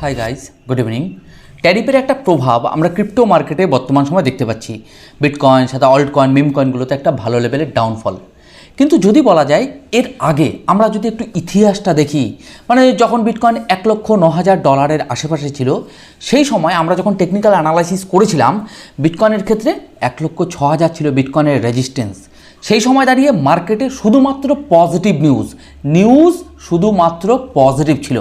High guys good evening ট্যারিফের একটা প্রভাব আমরা ক্রিপ্টো মার্কেটে বর্তমান সময় দেখতে পাচ্ছি। বিটকয়েন সাথে অল্ট কয়েন মিম কয়েনগুলোতে একটা ভালো লেভেলের ডাউনফল কিন্তু যদি বলা যায়, এর আগে আমরা যদি একটু ইতিহাসটা দেখি মানে যখন বিটকয়েন এক লক্ষ ন হাজার ডলারের আশেপাশে ছিল, সেই সময় আমরা যখন টেকনিক্যাল অ্যানালাইসিস করেছিলাম বিটকয়েনের ক্ষেত্রে এক লক্ষ ছ হাজার ছিল বিটকয়েনের রেজিস্ট্যান্স সেই সময় দাঁড়িয়ে মার্কেটে শুধুমাত্র পজিটিভ নিউজ নিউজ শুধুমাত্র পজিটিভ ছিল।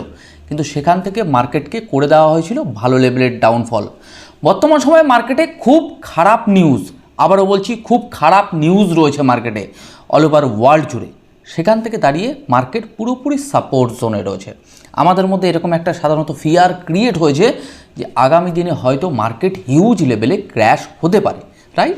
কিন্তু সেখান থেকে মার্কেটকে করে দেওয়া হয়েছিল ভালো লেভেলের ডাউনফল বর্তমান সময়ে মার্কেটে খুব খারাপ নিউজ আবারও বলছি খুব খারাপ নিউজ রয়েছে মার্কেটে অল ওভার ওয়ার্ল্ড জুড়ে। সেখান থেকে দাঁড়িয়ে মার্কেট পুরোপুরি সাপোর্ট জোনে রয়েছে। আমাদের মধ্যে এরকম একটা সাধারণত ফিয়ার ক্রিয়েট হয়েছে যে আগামী দিনে হয়তো মার্কেট হিউজ লেভেলে ক্র্যাশ হতে পারে রাইট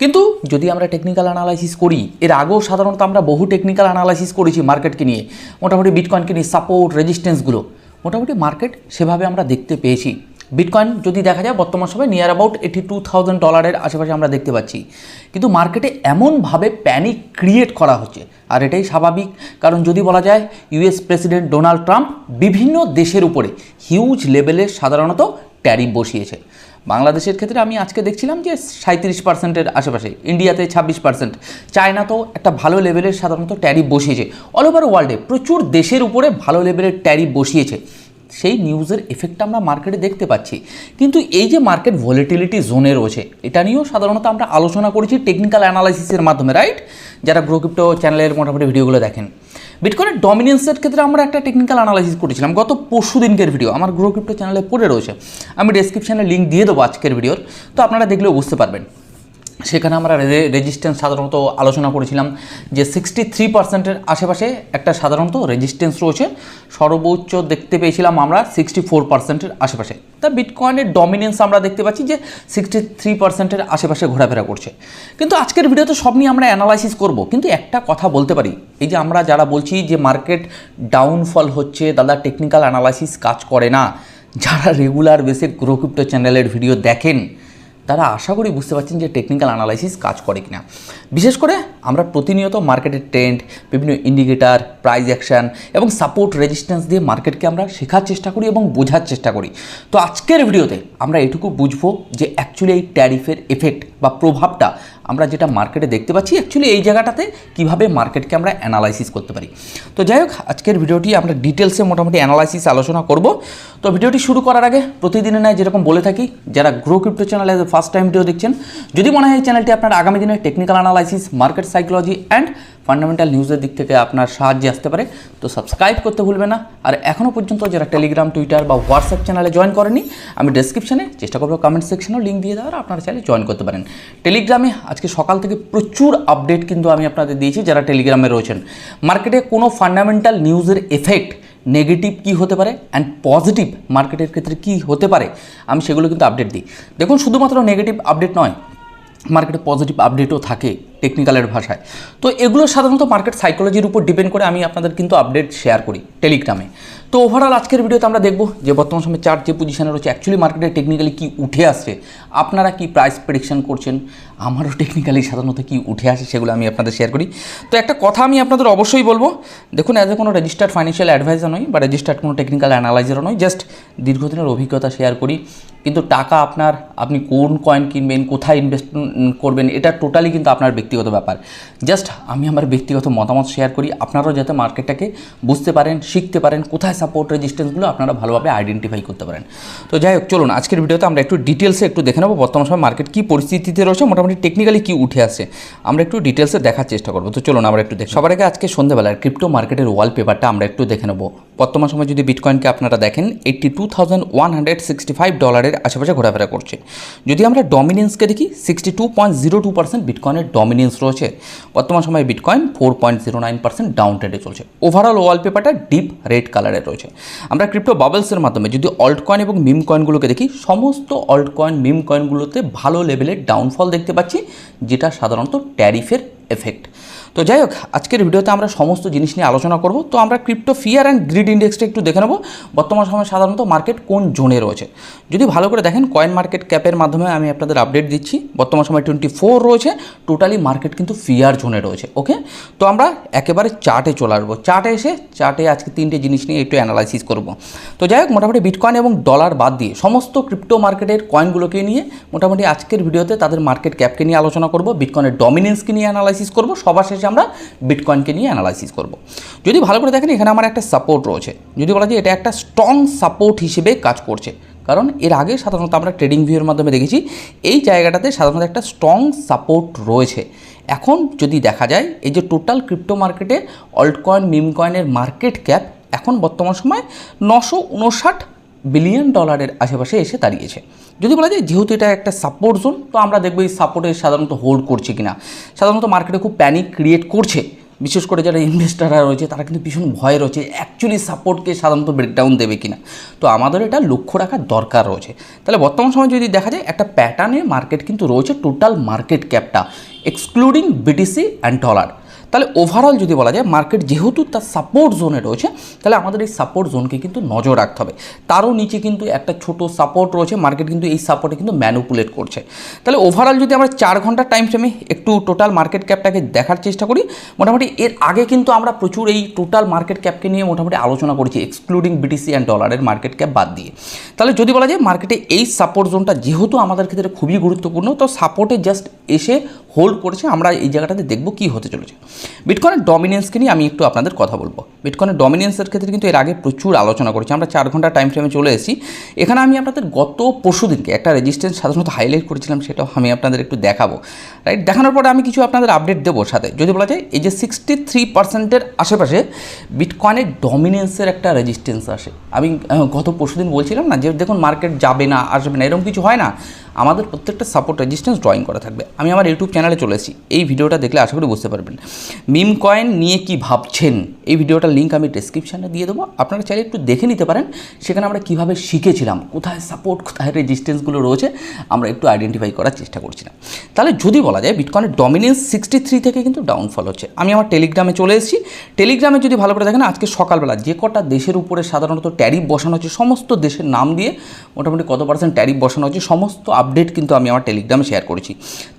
কিন্তু যদি আমরা টেকনিক্যাল অ্যানালাইসিস করি, এর আগেও সাধারণত আমরা বহু টেকনিক্যাল অ্যানালাইসিস করেছি মার্কেটকে নিয়ে। মোটামুটি বিটকয়েনকে নিয়ে সাপোর্ট রেজিস্ট্যান্সগুলো মোটামুটি মার্কেট সেভাবে আমরা দেখতে পেয়েছি। বিটকয়েন যদি দেখা যায়, বর্তমান সময় near about eighty two thousand ডলারের আশেপাশে আমরা দেখতে পাচ্ছি। কিন্তু মার্কেটে এমনভাবে প্যানিক ক্রিয়েট করা হচ্ছে। আর এটাই স্বাভাবিক। কারণ যদি বলা যায় ইউএস প্রেসিডেন্ট ডোনাল্ড ট্রাম্প বিভিন্ন দেশের উপরে হিউজ লেভেলের সাধারণত ট্যারিফ বসিয়েছে। বাংলাদেশের ক্ষেত্রে আমি আজকে দেখছিলাম যে সাঁত্রিশ পার্সেন্টের আশেপাশে, ইন্ডিয়াতে ছাব্বিশ পার্সেন্ট, চায়নাতেও একটা ভালো লেভেলের সাধারণত ট্যারিফ বসিয়েছে। অল ওভার ওয়ার্ল্ডে প্রচুর দেশের উপরে ভালো লেভেলের ট্যারিফ বসিয়েছে। সেই নিউজের এফেক্টটা আমরা মার্কেটে দেখতে পাচ্ছি। কিন্তু এই যে মার্কেট ভলিটিলিটি জোনে রয়েছে, এটা নিয়েও সাধারণত আমরা আলোচনা করেছি টেকনিক্যাল অ্যানালাইসিসের মাধ্যমে রাইট যারা গ্রোক্রিপ্টো চ্যানেলের মোটামুটি ভিডিওগুলো দেখেন। বিটকয়েনের ডমিনেন্সের ক্ষেত্রে আমরা একটা টেকনিক্যাল অ্যানালাইসিস করেছিলাম গত পরশু দিনকের ভিডিও আমার গ্রো চ্যানেলে পড়ে রয়েছে। আমি ডেসক্রিপশানে লিঙ্ক দিয়ে দেবো আজকের ভিডিওর তো আপনারা দেখলেও বুঝতে পারবেন। সেখানে আমরা রেজিস্ট্যান্স সাধারণত আলোচনা করেছিলাম যে সিক্সটি থ্রি পার্সেন্টের আশেপাশে একটা সাধারণত রেজিস্ট্যান্স রয়েছে। সর্বোচ্চ দেখতে পেয়েছিলাম আমরা সিক্সটি ফোর পার্সেন্টের আশেপাশে। তা বিটকয়েনের ডমিনেন্স আমরা দেখতে পাচ্ছি যে সিক্সটি থ্রি পার্সেন্টের আশেপাশে ঘোরাফেরা করছে। কিন্তু আজকের ভিডিওতে সব নিয়ে আমরা অ্যানালাইসিস করব। কিন্তু একটা কথা বলতে পারি। এই যে আমরা যারা বলছি যে মার্কেট ডাউনফল হচ্ছে, দাদা টেকনিক্যাল অ্যানালাইসিস কাজ করে না। যারা রেগুলার বেসে গ্রোক্রিপ্টো চ্যানেলের ভিডিও দেখেন তারা আশা করি বুঝতে পারছেন যে টেকনিক্যাল অ্যানালাইসিস কাজ করে কিনা। বিশেষ করে আমরা প্রতিনিয়ত মার্কেটের ট্রেন্ড বিভিন্ন ইন্ডিকেটার প্রাইস অ্যাকশান এবং সাপোর্ট রেজিস্ট্যান্স দিয়ে মার্কেটকে আমরা শেখার চেষ্টা করি এবং বোঝার চেষ্টা করি। তো আজকের ভিডিওতে আমরা এটুকু বুঝব যে অ্যাকচুয়ালি এই ট্যারিফের এফেক্ট বা প্রভাবটা আমরা যেটা মার্কেটে দেখতে পাচ্ছি অ্যাকচুয়ালি এই জায়গাটাতে কীভাবে মার্কেটকে আমরা অ্যানালাইসিস করতে পারি। তো যাই হোক, আজকের ভিডিওটি আমরা ডিটেলসে মোটামুটি অ্যানালাইসিস আলোচনা করব। তো ভিডিওটি শুরু করার আগে প্রতিদিনের নয় যেরকম বলে থাকি, যারা Grow Crypto channel first time video দেখছেন, যদি মনে হয় এই চ্যানেলটি আপনার আগামী দিনে technical analysis market psychology and fundamental নিউজের দিক থেকে আপনার সাহায্যে আসতে পারে। তো সাবস্ক্রাইব করতে ভুলবে না। আর এখনও পর্যন্ত যারা টেলিগ্রাম টুইটার বা হোয়াটসঅ্যাপ চ্যানেলে জয়েন করেনি আমি ডেসক্রিপশনে চেষ্টা করব কমেন্ট সেকশনেও লিঙ্ক দিয়ে দেওয়ার, আপনারা চাইলে জয়েন করতে পারেন। টেলিগ্রামে আজকে সকাল থেকে প্রচুর আপডেট কিন্তু আমি আপনাদের দিয়েছি, যারা টেলিগ্রামে রয়েছেন। মার্কেটে কোনো ফান্ডামেন্টাল নিউজের এফেক্ট নেগেটিভ কি হতে পারে অ্যান্ড পজিটিভ মার্কেটের ক্ষেত্রে কি হতে পারে, আমি সেগুলো কিন্তু আপডেট দিই। দেখুন, শুধুমাত্র নেগেটিভ আপডেট নয় মার্কেটে পজিটিভ আপডেটও থাকে টেকনিক্যালের ভাষায়। তো এগুলো সাধারণত মার্কেট সাইকোলজির উপর ডিপেন্ড করে আমি আপনাদের কিন্তু আপডেট শেয়ার করি টেলিগ্রামে তো ওভারঅল আজকের ভিডিওতে আমরা দেখব যে বর্তমান সময় চার্ট যে পজিশনে রয়েছে অ্যাকচুয়ালি মার্কেটে টেকনিক্যালি কী উঠে আসছে, আপনারা কি প্রাইস প্রেডিকশন করছেন আমারও টেকনিক্যালি সাধারণত কি উঠে আসে সেগুলো আমি আপনাদের শেয়ার করি। তো একটা কথা আমি আপনাদের অবশ্যই বলব, দেখুন অ্যাজ এ কোনো রেজিস্টার্ড ফাইন্যান্সিয়াল অ্যাডভাইজার নয় বা রেজিস্টার্ড কোনো টেকনিক্যাল অ্যানালাইজারও নয় জাস্ট দীর্ঘদিনের অভিজ্ঞতা শেয়ার করি। কিন্তু টাকা আপনার, আপনি কোন কয়েন কিনবেন, কোথায় ইনভেস্ট করবেন, এটা টোটালি কিন্তু আপনার ব্যক্তিগত ব্যাপার। জাস্ট আমি আমার ব্যক্তিগত মতামত শেয়ার করি, আপনারাও যাতে মার্কেটটাকে বুঝতে পারেন, শিখতে পারেন, কোথায় সাপোর্ট রেজিস্ট্যান্সগুলো আপনারা ভালোভাবে আইডেন্টিফাই করতে পারেন। তো যাই হোক, চলুন আজকের ভিডিওতে আমরা একটু ডিটেলসে একটু দেখে নেব, বর্তমান সময় মার্কেট কী পরিস্থিতিতে রয়েছে, মোটামুটি টেকনিক্যালি কী উঠে আসে, আমরা একটু ডিটেলসে দেখার চেষ্টা করব। তো চলুন, আমরা একটু দেখি সবার আগে আজকে সন্ধ্যাবেলার ক্রিপ্টো মার্কেটের ওয়াল পেপারটা আমরা একটু দেখে নেব। বর্তমান সময় যদি বিটকয়েনকে আপনারা দেখেন eighty two thousand one hundred sixty five ডলারের আশেপাশে ঘোরাফেরা করছে। যদি আমরা ডমিনেন্সকে দেখি sixty two point zero two percent বিটকয়েনের dominance রয়েছে। বর্তমান সময়ে bitcoin four point zero nine percent down ট্রেডে চলছে ওভারঅল ওয়ালপেপারটা ডিপ রেড কালারের রয়েছে। আমরা ক্রিপ্টো বাবলসের মাধ্যমে যদি অল্ট কয়েন এবং মিম কয়েনগুলোকে দেখি, সমস্ত অল্ট কয়েন মিম কয়েনগুলোতে ভালো লেভেলের ডাউনফল দেখতে পাচ্ছি, যেটা সাধারণত ট্যারিফের এফেক্ট তো যাই হোক, আজকের ভিডিওতে আমরা সমস্ত জিনিস নিয়ে আলোচনা করব। তো আমরা ক্রিপ্টো ফিয়ার অ্যান্ড গ্রিড ইন্ডেক্সটা একটু দেখে নেব। বর্তমান সময়ে সাধারণত মার্কেট কোন জোনে রয়েছে? যদি ভালো করে দেখেন কয়েন মার্কেট ক্যাপের মাধ্যমে আমি আপনাদের আপডেট দিচ্ছি। বর্তমান সময় টোয়েন্টি ফোর রয়েছে টোটালি মার্কেট কিন্তু ফিয়ার জোনে রয়েছে ওকে তো আমরা একেবারে চার্টে চলে আসব। চার্টে এসে চার্টে আজকে তিনটে জিনিস নিয়ে একটু অ্যানালাইসিস করব। তো যাই হোক, মোটামুটি বিটকয়েন এবং ডলার বাদ দিয়ে সমস্ত ক্রিপ্টো মার্কেটের কয়েনগুলোকে নিয়ে মোটামুটি আজকের ভিডিওতে তাদের মার্কেট ক্যাপকে নিয়ে আলোচনা করব বিটকয়েনের ডমিনেন্সকে নিয়ে অ্যানালাইসিস করব, সবার শেষে আমরা বিটকয়েনকে নিয়ে অ্যানালাইসিস করব। যদি ভালো করে দেখেন, এখানে আমার একটা সাপোর্ট রয়েছে। যদি বলা যায় এটা একটা স্ট্রং সাপোর্ট হিসেবে কাজ করছে। কারণ এর আগে সাধারণত আমরা ট্রেডিং ভিউর মাধ্যমে দেখেছি, এই জায়গাটাতে সাধারণত একটা স্ট্রং সাপোর্ট রয়েছে। এখন যদি দেখা যায়, এই যে টোটাল ক্রিপ্টো মার্কেটে অল্ট কয়েন মিম কয়েনের মার্কেট ক্যাপ এখন বর্তমান সময় নশো উনষাট বিলিয়ন ডলারের আশেপাশে এসে দাঁড়িয়েছে। যদি বলা যায়, যেহেতু এটা একটা সাপোর্ট জোন তো আমরা দেখব এই সাপোর্টে সাধারণত হোল্ড করছে কিনা। সাধারণত মার্কেটে খুব প্যানিক ক্রিয়েট করছে। বিশেষ করে যারা ইনভেস্টাররা রয়েছে, তারা কিন্তু ভীষণ ভয় রয়েছে অ্যাকচুয়ালি সাপোর্টকে সাধারণত ব্রেকডাউন দেবে কিনা। তো আমাদের এটা লক্ষ্য রাখার দরকার রয়েছে। তাহলে বর্তমান সময় যদি দেখা যায়, একটা প্যাটার্নে মার্কেট কিন্তু রয়েছে টোটাল মার্কেট ক্যাপটা এক্সক্লুডিং বিটিসি অ্যান্ড ডলার তাহলে ওভারঅল যদি বলা যায় মার্কেট যেহেতু তার সাপোর্ট জোনে রয়েছে, তাহলে আমাদের এই সাপোর্ট জোনকে কিন্তু নজর রাখতে হবে। তারও নিচে কিন্তু একটা ছোট সাপোর্ট রয়েছে মার্কেট কিন্তু এই সাপোর্টে কিন্তু ম্যানুপুলেট করছে। তাহলে ওভারঅল যদি আমরা চার ঘণ্টার টাইম ফ্রেমে একটু টোটাল মার্কেট ক্যাপটাকে দেখার চেষ্টা করি, মোটামুটি এর আগে কিন্তু আমরা প্রচুর এই টোটাল মার্কেট ক্যাপকে নিয়ে মোটামুটি আলোচনা করেছি এক্সক্লুডিং বিটিসি অ্যান্ড ডলারের মার্কেট ক্যাপ বাদ দিয়ে। তাহলে যদি বলা যায় মার্কেটে এই সাপোর্ট জোনটা যেহেতু আমাদের ক্ষেত্রে খুবই গুরুত্বপূর্ণ, তো সাপোর্টে জাস্ট এসে হোল্ড করেছে, আমরা এই জায়গাটাতে দেখব কী হতে চলেছে। বিটকয়েনের ডমিনেন্সকে নিয়ে আমি একটু আপনাদের কথা বলব। বিটকয়েনের ডমিনেন্সের ক্ষেত্রে কিন্তু এর আগে প্রচুর আলোচনা করেছি। আমরা চার ঘণ্টা টাইম ফ্রেমে চলে এসেছি। এখানে আমি আপনাদের গত পরশু দিনকে একটা রেজিস্ট্যান্স সাধারণত হাইলাইট করেছিলাম, সেটাও আমি আপনাদের একটু দেখাবো। রাইট দেখানোর পরে আমি কিছু আপনাদের আপডেট দেবো সাথে। যদি বলা যায়, এই যে সিক্সটি থ্রি পার্সেন্টের আশেপাশে বিটকয়েনের ডমিনেন্সের একটা রেজিস্ট্যান্স আসে। আমি গত পরশু দিন বলছিলাম না যে, দেখুন মার্কেট যাবে না, আসবে না। এরকম কিছু হয় না। আমাদের প্রত্যেকটা সাপোর্ট রেজিস্ট্যান্স ড্রয়িং করা থাকবে। আমি আমার ইউটিউব চ্যানেলে চলে এসেছি। এই ভিডিওটা দেখলে আশা করি বুঝতে পারবেন। মিম কয়েন নিয়ে কি ভাবছেন? এই ভিডিওটার লিঙ্ক আমি ডিসক্রিপশানে দিয়ে দেবো। আপনারা চাইলে একটু দেখে নিতে পারেন সেখানে আমরা কীভাবে শিখেছিলাম, কোথায় সাপোর্ট কোথায় রেজিস্ট্যান্সগুলো রয়েছে, আমরা একটু আইডেন্টিফাই করার চেষ্টা করছিলাম। তাহলে যদি বলা যায় বিটকয়েনের ডমিনেন্স সিক্সটি থ্রি থেকে কিন্তু ডাউনফল হচ্ছে। আমি আমার টেলিগ্রামে চলে এসেছি। টেলিগ্রামে যদি ভালো করে দেখেন, আজকে সকালবেলা যে কটা দেশের উপরে সাধারণত ট্যারিফ বসানো হচ্ছে, সমস্ত দেশের নাম দিয়ে মোটামুটি কত পার্সেন্ট ট্যারিফ বসানো হচ্ছে, সমস্ত আপডেট কিন্তু আমি আমার টেলিগ্রামে শেয়ার করেছি।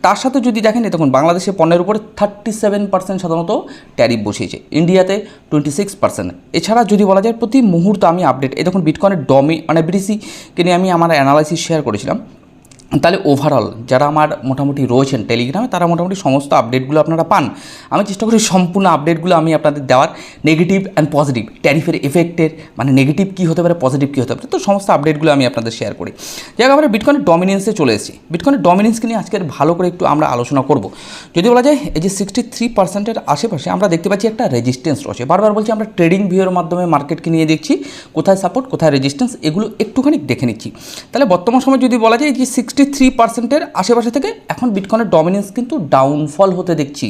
তার সাথে যদি দেখেন, এই দেখুন, বাংলাদেশে পণ্যের উপরে থার্টি সেভেন পার্সেন্ট সাধারণত ট্যারিফ বসিয়েছে, ইন্ডিয়াতে টোয়েন্টি সিক্স পার্সেন্ট এছাড়া যদি বলা যায়, প্রতি মুহূর্ত আমি আপডেট এই দেখুন বিটকয়েনের ডমি মানে বিটিসিকে নিয়ে আমি আমার অ্যানালাইসিস শেয়ার করেছিলাম। তাহলে ওভারঅল যারা আমার মোটামুটি রয়েছেন টেলিগ্রামে তারা মোটামুটি সমস্ত আপডেটগুলো আপনারা পান। আমি চেষ্টা করি সম্পূর্ণ আপডেটগুলো আমি আপনাদের দেওয়ার নেগেটিভ অ্যান্ড পজিটিভ ট্যারিফের এফেক্টের মানে নেগেটিভ কী হতে পারে পজিটিভ কী হতে পারে, তো সমস্ত আপডেটগুলো আমি আপনাদের শেয়ার করি। যাই আমরা বিটকয়েনের ডমিনেন্সে চলে এসেছি। বিটকয়েনের ডমিনেন্সকে নিয়ে আজকের ভালো করে একটু আমরা আলোচনা করব। যদি বলা যায়, এই যে সিক্সটি থ্রি পার্সেন্টের আশেপাশে আমরা দেখতে পাচ্ছি একটা রেজিস্ট্যান্স রয়েছে। বারবার বলছি, আমরা ট্রেডিং ভিউয়ের মাধ্যমে মার্কেটকে নিয়ে দেখছি, কোথায় সাপোর্ট কোথায় রেজিস্ট্যান্স এগুলো একটুখানি দেখে নিচ্ছি। তাহলে বর্তমান সময় যদি বলা যায় যে সিক্সটি থ্রি পার্সেন্টের আশেপাশে থেকে এখন বিটকয়েনের ডমিনেন্স কিন্তু ডাউনফল হতে দেখছি।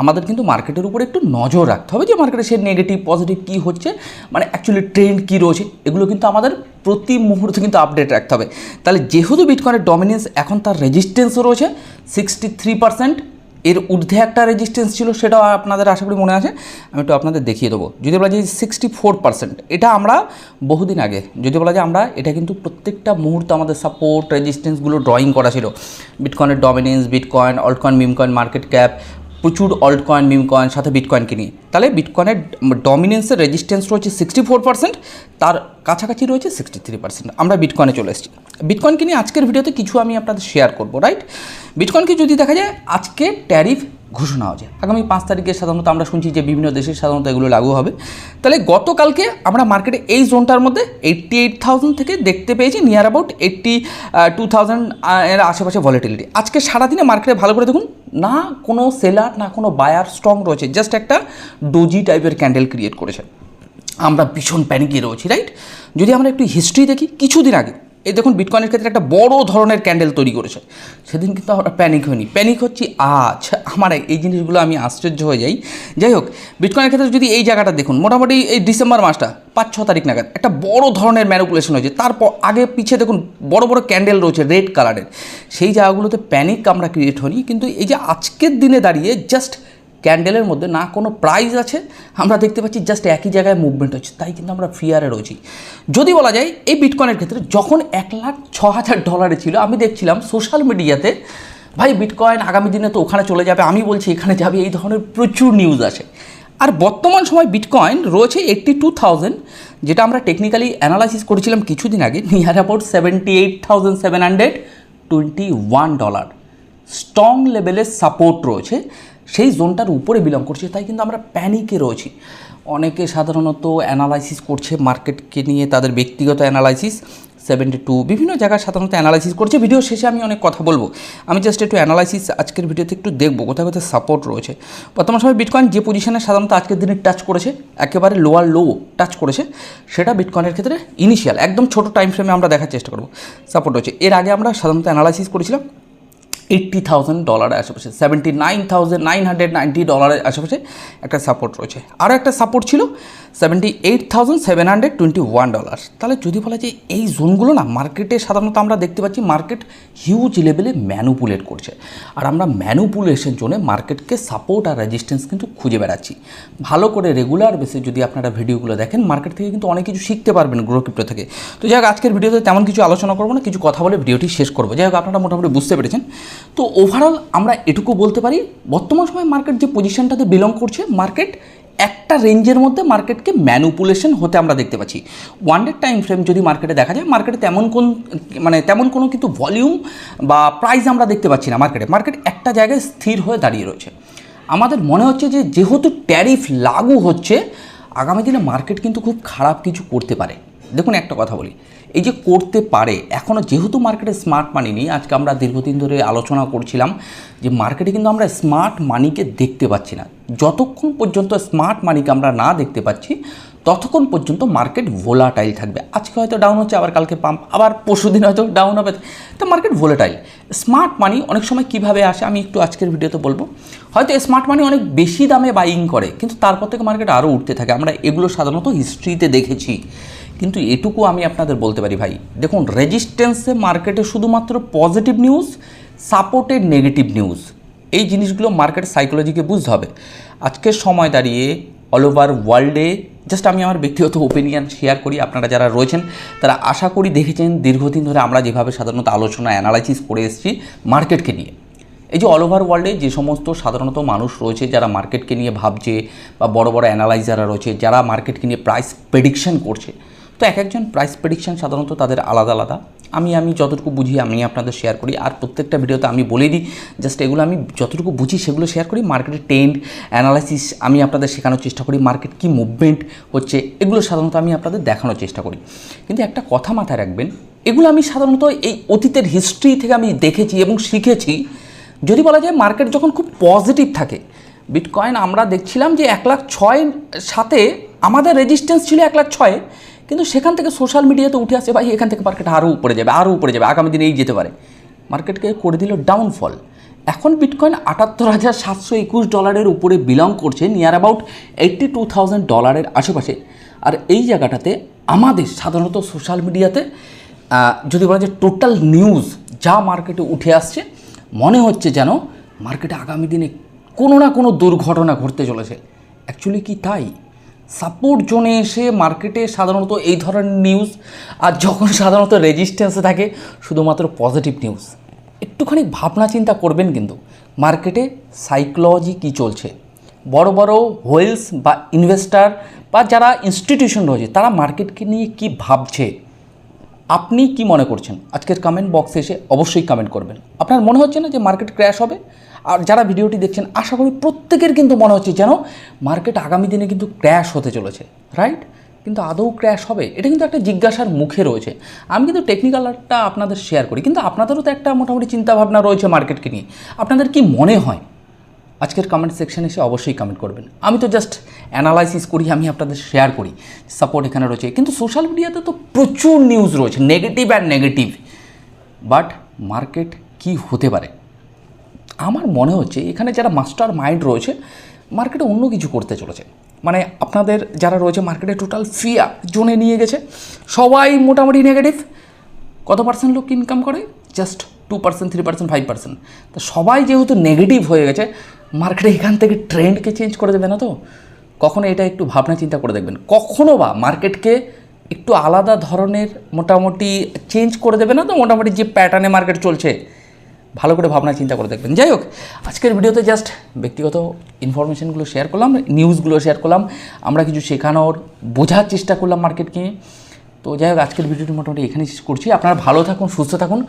আমাদের কিন্তু মার্কেটের উপরে একটু নজর রাখতে হবে যে মার্কেটে সে নেগেটিভ পজিটিভ কী হচ্ছে মানে অ্যাকচুয়ালি ট্রেন্ড কী রয়েছে, এগুলো কিন্তু আমাদের প্রতি মুহূর্তে কিন্তু আপডেট রাখতে হবে। তাহলে যেহেতু বিটকয়েনের ডমিনেন্স এখন তার রেজিস্ট্যান্সও রয়েছে সিক্সটি থ্রি পার্সেন্ট এর ঊর্ধ্বে একটা রেজিস্ট্যান্স ছিল, সেটাও আপনাদের আশা করি মনে আছে। আমি একটু আপনাদের দেখিয়ে দেবো। যদি বলা যায় সিক্সটি ফোর পার্সেন্ট এটা আমরা বহুদিন আগে, যদি বলা যায় আমরা, এটা কিন্তু প্রত্যেকটা মুহূর্তে আমাদের সাপোর্ট রেজিস্ট্যান্সগুলো ড্রয়িং করা ছিল। বিটকয়েনের dominance bitcoin altcoin memecoin market cap প্রচুর অল্ট কয়েন মিম কয়েন সাথে বিটকয়েনকে কিনি। তাহলে বিটকয়েনের ডমিনেন্সের রেজিস্ট্যান্স রয়েছে সিক্সটি ফোর পার্সেন্ট তার কাছাকাছি রয়েছে সিক্সটি থ্রি পার্সেন্ট আমরা বিটকয়েনে চলে এসেছি। বিটকয়েনকে নিয়ে আজকের ভিডিওতে কিছু আমি আপনাদের শেয়ার করব রাইট বিটকয়েনকে যদি দেখা যায়, আজকে ট্যারিফ ঘোষণা হয়েছে আগামী পাঁচ তারিখে সাধারণত আমরা শুনছি যে বিভিন্ন দেশে সাধারণত এগুলো লাগু হবে। তাহলে গতকালকে আমরা মার্কেটে এই জোনটার মধ্যে এইট্টি এইট থাউজেন্ড থেকে দেখতে পেয়েছি near about eighty two thousand এর আশেপাশে ভলিটিলিটি আজকে সারাদিনে মার্কেটে ভালো করে দেখুন, না কোনো সেলার না কোনো বায়ার স্ট্রং রয়েছে জাস্ট একটা ডোজি টাইপের ক্যান্ডেল ক্রিয়েট করেছে। আমরা ভীষণ প্যানিকে রয়েছি রাইট যদি আমরা একটু হিস্ট্রি দেখি, কিছুদিন আগে এই দেখুন বিটকয়েনের ক্ষেত্রে একটা বড় ধরনের ক্যান্ডেল তৈরি করেছে। সেদিন কিন্তু আমরা প্যানিক হয়নি। প্যানিক হচ্ছি আজ আমার এই জিনিসগুলো আমি আশ্চর্য হয়ে যাই। যাই হোক বিটকয়েনের ক্ষেত্রে যদি এই জায়গাটা দেখুন, মোটামুটি এই ডিসেম্বর মাসটা, পাঁচ, ছ তারিখ নাগাদ, একটা বড় ধরনের ম্যানুপুলেশন হয়েছে। তারপর আগে পিছিয়ে দেখুন, বড় বড় ক্যান্ডেল রয়েছে রেড কালারের সেই জায়গাগুলোতে প্যানিক আমরা ক্রিয়েট হয়নি, কিন্তু এই যে আজকের দিনে দাঁড়িয়ে জাস্ট ক্যান্ডেলের মধ্যে না কোনো প্রাইস আছে, আমরা দেখতে পাচ্ছি জাস্ট একই জায়গায় মুভমেন্ট হচ্ছে, তাই কিন্তু আমরা ফিয়ারে রয়েছি। যদি বলা যায়, এই বিটকয়েনের ক্ষেত্রে যখন এক লাখ ছ হাজার ডলারে ছিল, আমি দেখছিলাম সোশ্যাল মিডিয়াতে ভাই বিটকয়েন আগামী দিনে তো ওখানে চলে যাবে, আমি বলছি এখানে যাবে, এই ধরনের প্রচুর নিউজ আসে। আর বর্তমান সময় বিটকয়েন রয়েছে এইট্টি টু থাউজেন্ড যেটা আমরা টেকনিক্যালি অ্যানালাইসিস করেছিলাম কিছুদিন আগে near about seventy eight thousand seven hundred twenty one dollar strong লেভেলের সাপোর্ট রয়েছে। সেই জোনটার উপরে বিলং করছে, তাই কিন্তু আমরা প্যানিকে রয়েছি। অনেকে সাধারণত অ্যানালাইসিস করছে মার্কেটকে নিয়ে তাদের ব্যক্তিগত অ্যানালাইসিস সেভেন্টি টু বিভিন্ন জায়গায় সাধারণত অ্যানালাইসিস করছে। ভিডিও শেষে আমি অনেক কথা বলব। আমি জাস্ট একটু অ্যানালাইসিস আজকের ভিডিওতে একটু দেখব, কোথায় কোথায় সাপোর্ট রয়েছে। বর্তমান সময় বিটকয়েন যে পজিশনে সাধারণত আজকের দিনে টাচ করেছে, একেবারে লোয়ার লো টাচ করেছে, সেটা বিটকয়েনের ক্ষেত্রে ইনিশিয়াল একদম ছোট টাইম ফ্রেমে আমরা দেখার চেষ্টা করব। সাপোর্ট রয়েছে। এর আগে আমরা সাধারণত অ্যানালাইসিস করেছিলাম এইট্টি থাউজেন্ড ডলারের আশেপাশে seventy nine thousand nine hundred ninety ডলারের আশেপাশে একটা সাপোর্ট রয়েছে। আরও একটা সাপোর্ট ছিল seventy eight thousand seven hundred twenty one dollar তাহলে যদি বলা যায়, এই জোনগুলো না মার্কেটে সাধারণত আমরা দেখতে পাচ্ছি মার্কেট হিউজ লেভেলে ম্যানুপুলেট করছে। আর আমরা ম্যানুপুলেশন জোনে মার্কেটকে সাপোর্ট আর রেজিস্ট্যান্স কিন্তু খুঁজে বেড়াচ্ছি। ভালো করে রেগুলার বেসে যদি আপনারা ভিডিওগুলো দেখেন মার্কেট থেকে কিন্তু অনেক কিছু শিখতে পারবেন গ্রো থেকে। তো যাই হোক, আজকের ভিডিওতে তেমন কিছু আলোচনা করব না, কিছু কথা বলে ভিডিওটি শেষ করব। যাই হোক, আপনারা মোটামুটি বুঝতে পেরেছেন। তো ওভারঅল আমরা এটুকু বলতে পারি, বর্তমান সময় মার্কেট যে পজিশনটাতে বিলং করছে মার্কেট একটা রেঞ্জের মধ্যে মার্কেটকে ম্যানুপুলেশন হতে আমরা দেখতে পাচ্ছি। ওয়ান ডে টাইম ফ্রেম যদি মার্কেটে দেখা যায় মার্কেটে তেমন কোন মানে তেমন কোনো কিন্তু ভলিউম বা প্রাইস আমরা দেখতে পাচ্ছি না মার্কেটে মার্কেট একটা জায়গায় স্থির হয়ে দাঁড়িয়ে রয়েছে। আমাদের মনে হচ্ছে যে, যেহেতু ট্যারিফ লাগু হচ্ছে, আগামী দিনে মার্কেট কিন্তু খুব খারাপ কিছু করতে পারে। দেখুন একটা কথা বলি। এই যে করতে পারে এখনও যেহেতু মার্কেটে স্মার্ট মানি নেই, আজকে আমরা দীর্ঘদিন ধরে আলোচনা করছিলাম যে মার্কেটে কিন্তু আমরা স্মার্ট মানিকে দেখতে পাচ্ছি না। যতক্ষণ পর্যন্ত স্মার্ট মানিকে আমরা না দেখতে পাচ্ছি, ততক্ষণ পর্যন্ত মার্কেট ভোলাটাইল থাকবে। আজকে হয়তো ডাউন হচ্ছে, আবার কালকে পাম্প আবার পরশু দিন হয়তো ডাউন হবে। তো মার্কেট ভোলাটাইল স্মার্ট মানি অনেক সময় কীভাবে আসে, আমি একটু আজকের ভিডিওতে বলব। হয়তো স্মার্ট মানি অনেক বেশি দামে বাইং করে, কিন্তু তারপর থেকে মার্কেট আরও উঠতে থাকে। আমরা এগুলো সাধারণত হিস্ট্রিতে দেখেছি। কিন্তু এটুকু আমি আপনাদের বলতে পারি ভাই। দেখুন রেজিস্ট্যান্সে মার্কেটে শুধুমাত্র positive news supported negative news এই জিনিসগুলো মার্কেট সাইকোলজিকে বুঝতে হবে। আজকের সময় দাঁড়িয়ে অল ওভার ওয়ার্ল্ডে জাস্ট আমি আমার ব্যক্তিগত ওপিনিয়ন শেয়ার করি, আপনারা যারা রয়েছেন, তারা আশা করি দেখেছেন, দীর্ঘদিন ধরে আমরা যেভাবে সাধারণত আলোচনা অ্যানালাইসিস করে এসেছি মার্কেটকে নিয়ে। এই যে অল ওভার ওয়ার্ল্ডে যে সমস্ত সাধারণত মানুষ রয়েছে, যারা মার্কেটকে নিয়ে ভাবছে বা বড় বড় অ্যানালাইজাররা রয়েছে, যারা মার্কেটকে নিয়ে প্রাইস প্রেডিকশন করছে তো এক একজন প্রাইস প্রেডিকশান সাধারণত তাদের আলাদা আলাদা। আমি আমি যতটুকু বুঝি আমি আপনাদের শেয়ার করি। আর প্রত্যেকটা ভিডিওতে আমি বলে দিই জাস্ট এগুলো আমি যতটুকু বুঝি সেগুলো শেয়ার করি। মার্কেটের ট্রেন্ড অ্যানালাইসিস আমি আপনাদের শেখানোর চেষ্টা করি। মার্কেট কী মুভমেন্ট হচ্ছে, এগুলো সাধারণত আমি আপনাদের দেখানোর চেষ্টা করি। কিন্তু একটা কথা মাথায় রাখবেন, এগুলো আমি সাধারণত এই অতীতের হিস্ট্রি থেকে আমি দেখেছি এবং শিখেছি। যদি বলা যায় মার্কেট যখন খুব পজিটিভ থাকে বিটকয়েন আমরা দেখছিলাম যে এক লাখ ছয় সাথে আমাদের রেজিস্ট্যান্স ছিল এক লাখ ছয়। কিন্তু সেখান থেকে সোশ্যাল মিডিয়াতে উঠে আসে, ভাই, এখান থেকে মার্কেট আরও উপরে যাবে আরও উপরে যাবে, আগামী দিনে এই যেতে পারে। মার্কেটকে করে দিল ডাউনফল এখন বিটকয়েন আটাত্তর হাজার সাতশো একুশ ডলারের উপরে বিলং করছে near about eighty two thousand ডলারের আশেপাশে। আর এই জায়গাটাতে আমাদের সাধারণত সোশ্যাল মিডিয়াতে যদি বলা যায় টোটাল নিউজ যা মার্কেটে উঠে আসছে, মনে হচ্ছে যেন মার্কেটে আগামী দিনে কোনো না কোনো দুর্ঘটনা ঘটতে চলেছে। অ্যাকচুয়ালি কি তাই? সাপোর্ট জোনে এসে মার্কেটে সাধারণত এই ধরনের নিউজ আর যখন সাধারণত রেজিস্ট্যান্সে থাকে, শুধুমাত্র পজিটিভ নিউজ একটুখানি ভাবনা চিন্তা করবেন কিন্তু, মার্কেটে সাইকোলজি কি চলছে? বড় বড় হোয়েলস বা ইনভেস্টার বা যারা ইনস্টিটিউশন রয়েছে, তারা মার্কেটকে নিয়ে কি ভাবছে? আপনি কি মনে করছেন? আজকের কমেন্ট বক্সে এসে অবশ্যই কমেন্ট করবেন। আপনার মনে হচ্ছে না যে মার্কেট ক্র্যাশ হবে? আর যারা ভিডিওটি দেখছেন, আশা করি প্রত্যেকের কিন্তু মনে হচ্ছে যেন মার্কেট আগামী দিনে কিন্তু ক্র্যাশ হতে চলেছে রাইট কিন্তু আদৌ ক্র্যাশ হবে? এটা কিন্তু একটা জিজ্ঞাসার মুখে রয়েছে। আমি কিন্তু টেকনিক্যালটা আপনাদের শেয়ার করি, কিন্তু আপনাদেরও তো একটা মোটামুটি চিন্তাভাবনা রয়েছে মার্কেটকে নিয়ে। আপনাদের কি মনে হয়? আজকের কমেন্ট সেকশনে এসে অবশ্যই কমেন্ট করবেন। আমি তো জাস্ট অ্যানালাইসিস করি, আমি আপনাদের শেয়ার করি সাপোর্ট এখানে রয়েছে। কিন্তু সোশ্যাল মিডিয়াতে তো প্রচুর নিউজ রয়েছে negative and negative but market কি হতে পারে? আমার মনে হচ্ছে এখানে যারা মাস্টার মাইন্ড রয়েছে মার্কেটে অন্য কিছু করতে চলেছে। মানে আপনাদের যারা রয়েছে মার্কেটে টোটাল ফিয়া জোনে নিয়ে গেছে। সবাই মোটামুটি নেগেটিভ কত পার্সেন্ট লোক ইনকাম করে? Just two percent three percent five percent তো সবাই যেহেতু নেগেটিভ হয়ে গেছে মার্কেটে এখান থেকে ট্রেন্ডকে চেঞ্জ করে দেবে না তো? কখনো এটা একটু ভাবনা চিন্তা করে দেখবেন। কখনো বা মার্কেটকে একটু আলাদা ধরনের মোটামুটি চেঞ্জ করে দেবে না তো? মোটামুটি যে প্যাটার্নে মার্কেট চলছে, ভালো করে ভাবনা চিন্তা করে দেখবেন। যাই হোক, আজকের ভিডিওতে জাস্ট ব্যক্তিগত ইনফরমেশনগুলো শেয়ার করলাম নিউজগুলো শেয়ার করলাম, আমরা কিছু শেখানোর, বোঝার চেষ্টা করলাম মার্কেটকে তো যাই হোক, আজকের ভিডিওটি মোটামুটি এখানেই শেষ করছি। আপনারা ভালো থাকুন, সুস্থ থাকুন।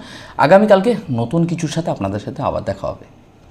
আগামীকালকে নতুন কিছুর সাথে আপনাদের সাথে আবার দেখা হবে।